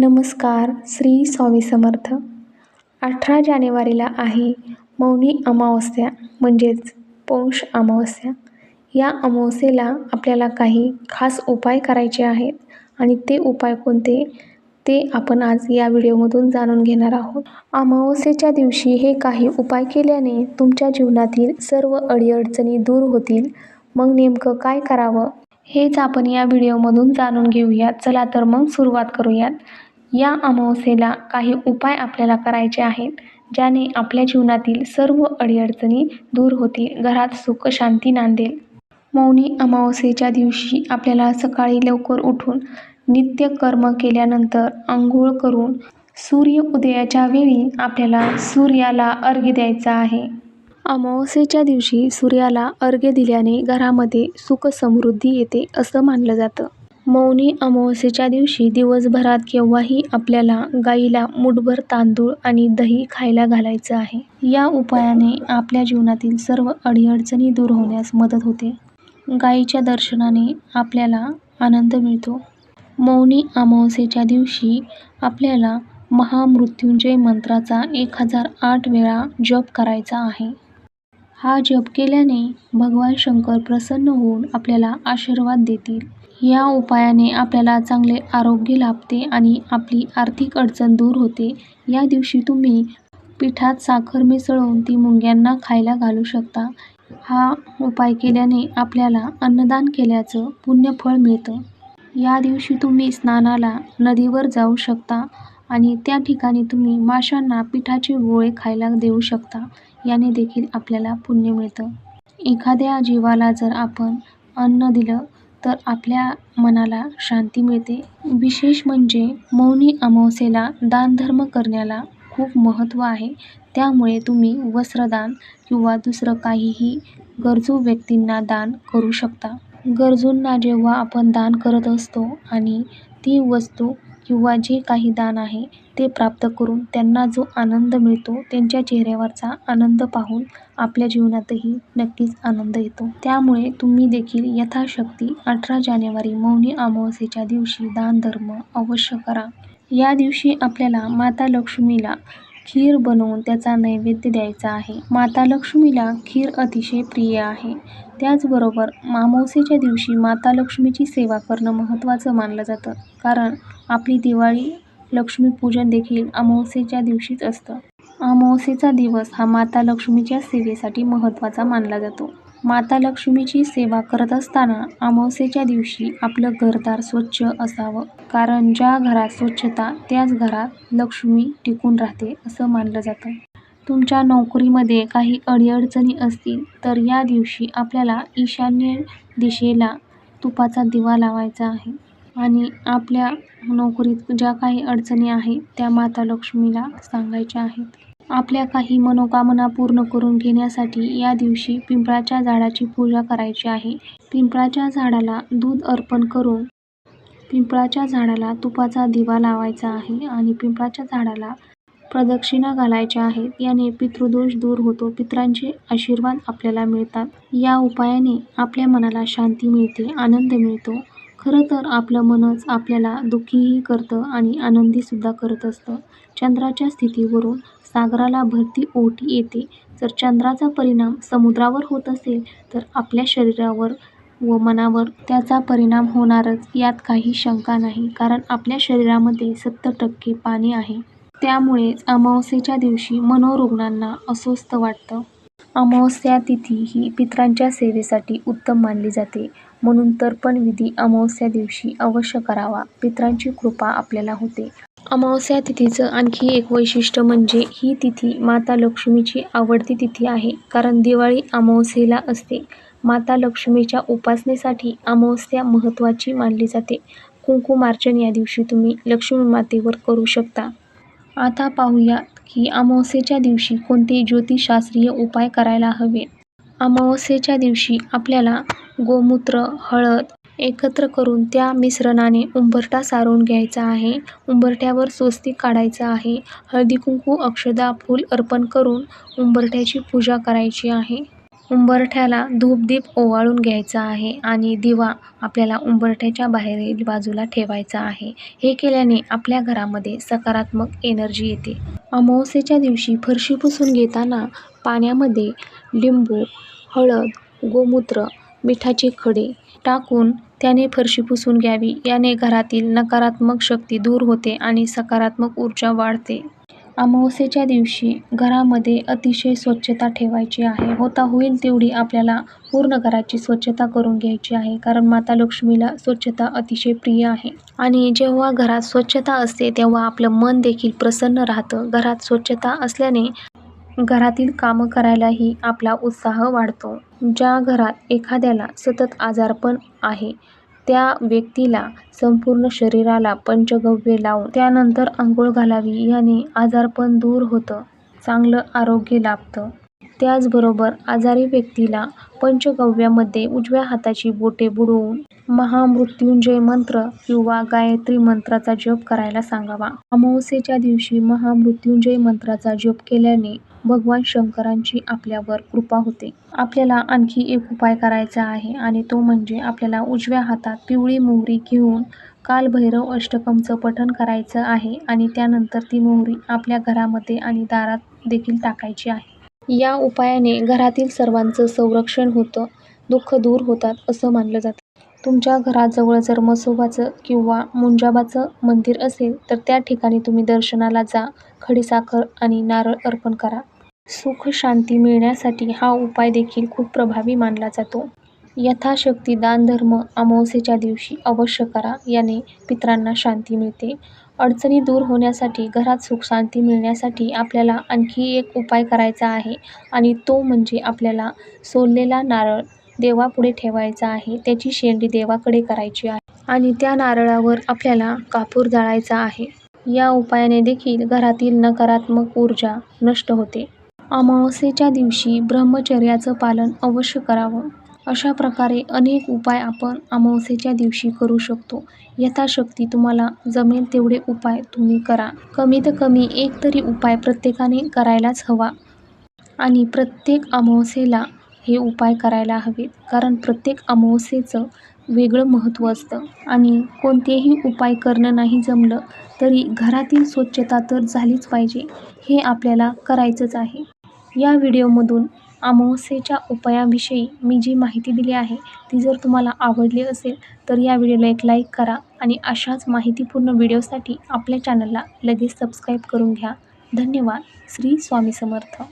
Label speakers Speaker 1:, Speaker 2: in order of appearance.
Speaker 1: नमस्कार श्री स्वामी समर्थ. अठरा जानेवारीला आहे मौनी अमावस्या म्हणजेच पौष अमावस्या. या अमावस्येला आपल्याला काही खास उपाय करायचे आहेत आणि ते उपाय कोणते ते आपण आज या व्हिडिओमधून जाणून घेणार आहोत. अमावस्येच्या दिवशी हे काही उपाय केल्याने तुमच्या जीवनातील सर्व अडीअडचणी दूर होतील. मग नेमकं काय करावं? हेच आपण या व्हिडिओमधून जाणून घेऊयात. चला तर मग सुरुवात करूयात. या अमावस्येला काही उपाय आपल्याला करायचे आहेत ज्याने आपल्या जीवनातील सर्व अडीअडचणी दूर होतील घरात सुख शांती नांदेल. मौनी अमावस्येच्या दिवशी आपल्याला सकाळी लवकर उठून नित्यकर्म केल्यानंतर आंघोळ करून सूर्य उदयाच्या वेळी आपल्याला सूर्याला अर्घ्य द्यायचा आहे. अमावस्येच्या दिवशी सूर्याला अर्घ्य दिल्याने घरामध्ये सुख समृद्धी येते असं मानलं जातं. मौनी अमावस्येच्या दिवशी दिवसभरात केव्हाही आपल्याला गाईला मुठभर तांदूळ आणि दही खायला घालायचं आहे. या उपायाने आपल्या जीवनातील सर्व अडीअडचणी दूर होण्यास मदत होते. गाईच्या दर्शनाने आपल्याला आनंद मिळतो. मौनी अमावस्येच्या दिवशी आपल्याला महामृत्युंजय मंत्राचा एक हजार आठ वेळा जप करायचा आहे. हा जप केल्याने भगवान शंकर प्रसन्न होऊन आपल्याला आशीर्वाद देतील. या उपायाने आपल्याला चांगले आरोग्य लाभते आणि आपली आर्थिक अडचण दूर होते. या दिवशी तुम्ही पिठात साखर मिसळून ती मुंग्यांना खायला घालू शकता. हा उपाय केल्याने आपल्याला अन्नदान केल्याचं पुण्यफळ मिळतं. या दिवशी तुम्ही स्नानाला नदीवर जाऊ शकता आणि त्या ठिकाणी तुम्ही माशांना पिठाचे गोळे खायला देऊ शकता. याने देखील आपल्याला पुण्य मिळतं. एखाद्या जीवाला जर आपण अन्न दिलं तर आपल्या मनाला शांती मिळते. विशेष म्हणजे मौनी अमावस्येला दानधर्म करण्याला खूप महत्त्व आहे. त्यामुळे तुम्ही वस्त्रदान किंवा दुसरं काहीही गरजू व्यक्तींना दान करू शकता. गरजूंना जेव्हा आपण दान करत असतो आणि ती वस्तू किंवा जे काही दान आहे ते प्राप्त करून त्यांना जो आनंद मिळतो त्यांच्या चेहऱ्यावरचा आनंद पाहून आपल्या जीवनातही नक्कीच आनंद येतो. त्यामुळे तुम्ही देखील यथाशक्ती अठरा जानेवारी मौनी अमावस्येच्या दिवशी दानधर्म अवश्य करा. या दिवशी आपल्याला माता लक्ष्मीला खीर बनवून त्याचा नैवेद्य द्यायचा आहे. माता लक्ष्मीला खीर अतिशय प्रिय आहे. त्याचबरोबर अमावस्येच्या दिवशी माता लक्ष्मीची सेवा करणं महत्त्वाचं मानलं जातं. कारण आपली दिवाळी लक्ष्मीपूजन देखील अमावस्येच्या दिवशीच असतं. अमावस्येचा दिवस हा माता लक्ष्मीच्या सेवेसाठी महत्त्वाचा मानला जातो. माता लक्ष्मीची सेवा करत असताना अमावस्येच्या दिवशी आपलं घरदार स्वच्छ असावं. कारण ज्या घरात स्वच्छता त्याच घरात लक्ष्मी टिकून राहते असं मानलं जातं. तुमच्या नोकरीमध्ये काही अडीअडचणी असतील तर या दिवशी आपल्याला ईशान्य दिशेला तुपाचा दिवा लावायचा आहे. आणि आपल्या नोकरीत ज्या काही अडचणी आहेत त्या माता लक्ष्मीला सांगायच्या आहेत. आपल्या काही मनोकामना पूर्ण करून घेण्यासाठी या दिवशी पिंपळाच्या झाडाची पूजा करायची आहे. पिंपळाच्या झाडाला दूध अर्पण करून पिंपळाच्या झाडाला तुपाचा दिवा लावायचा आहे आणि पिंपळाच्या झाडाला प्रदक्षिणा घालायच्या आहेत. याने पितृदोष दूर होतो. पितरांचे आशीर्वाद आपल्याला मिळतात. या उपायाने आपल्या मनाला शांती मिळते आनंद मिळतो. खरं तर आपलं मनच आपल्याला दुःखीही करतं आणि आनंदीसुद्धा करत असतं. चंद्राच्या स्थितीवरून सागराला भरती ओटी येते. जर चंद्राचा परिणाम समुद्रावर होत असेल तर आपल्या शरीरावर व मनावर त्याचा परिणाम होणारच यात काही शंका नाही कारण आपल्या शरीरामध्ये सत्तर टक्के पाणी आहे. त्यामुळेच अमावस्येच्या दिवशी मनोरुग्णांना अस्वस्थ वाटतं. अमावस्या तिथी ही पितरांच्या सेवेसाठी उत्तम मानली जाते. म्हणून तर्पण विधी अमावस्या दिवशी अवश्य करावा. पितरांची कृपा आपल्याला होते. अमावस्या तिथीचं आणखी एक वैशिष्ट्य म्हणजे ही तिथी माता लक्ष्मीची आवडती तिथी आहे. कारण दिवाळी अमावस्येला असते. माता लक्ष्मीच्या उपासनेसाठी अमावस्या महत्त्वाची मानली जाते. कुंकुमार्चन या दिवशी तुम्ही लक्ष्मी मातेवर करू शकता. आता पाहूयात की अमावस्येच्या दिवशी कोणते ज्योतिषशास्त्रीय उपाय करायला हवे अमावस्येच्या दिवशी आपल्याला गोमूत्र हळद एकत्र करून त्या मिश्रणाने उंबरठा सारवून घ्यायचा आहे. उंबरठ्यावर स्वस्तिक काढायचं आहे. हळदी कुंकू अक्षदा फूल अर्पण करून उंबरठ्याची पूजा करायची आहे. उंबरठ्याला धूपदीप ओवाळून घ्यायचा आहे आणि दिवा आपल्याला उंबरठ्याच्या बाहेरील बाजूला ठेवायचा आहे. हे केल्याने आपल्या घरामध्ये सकारात्मक एनर्जी येते. अमावस्येच्या दिवशी फरशी पुसून घेताना पाण्यामध्ये लिंबू हळद गोमूत्र मिठाचे खडे टाकून त्याने फरशी पुसून घ्यावी. याने घरातील नकारात्मक शक्ती दूर होते आणि सकारात्मक ऊर्जा वाढते. अमावस्येच्या दिवशी घरामध्ये अतिशय स्वच्छता ठेवायची आहे. होता होईल तेवढी आपल्याला पूर्ण घराची स्वच्छता करून घ्यायची आहे कारण माता लक्ष्मीला स्वच्छता अतिशय प्रिय आहे. आणि जेव्हा घरात स्वच्छता असते तेव्हा आपलं मन देखील प्रसन्न राहतं. घरात स्वच्छता असल्याने घरातील कामं करायलाही आपला उत्साह वाढतो. ज्या घरात एखाद्याला सतत आजारपण आहे त्या व्यक्तीला संपूर्ण शरीराला पंचगव्य लावून त्यानंतर आंघोळ घालावी याने आजारपण दूर होतं चांगलं आरोग्य लाभतं. त्याचबरोबर आजारी व्यक्तीला पंचगव्यामध्ये उजव्या हाताची बोटे बुडवून महामृत्युंजय मंत्र किंवा गायत्री मंत्राचा जप करायला सांगावा. अमावस्येच्या दिवशी महामृत्युंजय मंत्राचा जप केल्याने भगवान शंकरांची आपल्यावर कृपा होते. आपल्याला आणखी एक उपाय करायचा आहे आणि तो म्हणजे आपल्याला उजव्या हातात पिवळी मोहरी घेऊन कालभैरव अष्टकमचं पठण करायचं आहे आणि त्यानंतर ती मोहरी आपल्या घरामध्ये आणि दारात देखील टाकायची आहे. या उपायाने घरातील सर्वांचं संरक्षण होतं दुःख दूर होतात असं मानलं जातं. तुमच्या घराजवळ जर म्हसोबाचं किंवा मुंजाबाचं मंदिर असेल तर त्या ठिकाणी तुम्ही दर्शनाला जा खडीसाखर आणि नारळ अर्पण करा. सुखशांती मिळण्यासाठी हा उपाय देखील खूप प्रभावी मानला जातो. यथाशक्ती दानधर्म अमावस्येच्या दिवशी अवश्य करा. याने पितरांना शांती मिळते. अडचणी दूर होण्यासाठी घरात सुखशांती मिळण्यासाठी आपल्याला आणखी एक उपाय करायचा आहे आणि तो म्हणजे आपल्याला सोललेला नारळ देवापुढे ठेवायचा आहे. त्याची शेंडी देवाकडे करायची आहे आणि त्या नारळावर आपल्याला कापूर जाळायचा आहे. या उपायाने देखील घरातील नकारात्मक ऊर्जा नष्ट होते. अमावस्येच्या दिवशी ब्रह्मचर्याचं पालन अवश्य करावं. अशा प्रकारे अनेक उपाय आपण अमावस्येच्या दिवशी करू शकतो. यथाशक्ती तुम्हाला जमेल तेवढे उपाय तुम्ही करा. कमीत कमी एक तरी उपाय प्रत्येकाने करायलाच हवा. आणि प्रत्येक अमावस्येला हे उपाय करायला हवेत. कारण प्रत्येक अमावस्येचं वेगळं महत्त्व असतं. आणि कोणतेही उपाय करणं नाही जमलं तरी घरातील स्वच्छता तर झालीच पाहिजे. हे आपल्याला करायचंच आहे. या व्हिडिओमधून अमावस्येच्या उपायाविषयी मी जी माहिती दिली आहे ती जर तुम्हाला आवडली असेल तर या व्हिडिओला एक लाईक करा आणि अशाच माहितीपूर्ण व्हिडिओसाठी आपल्या चॅनलला लगेच सबस्क्राईब करून घ्या. धन्यवाद. श्री स्वामी समर्थ.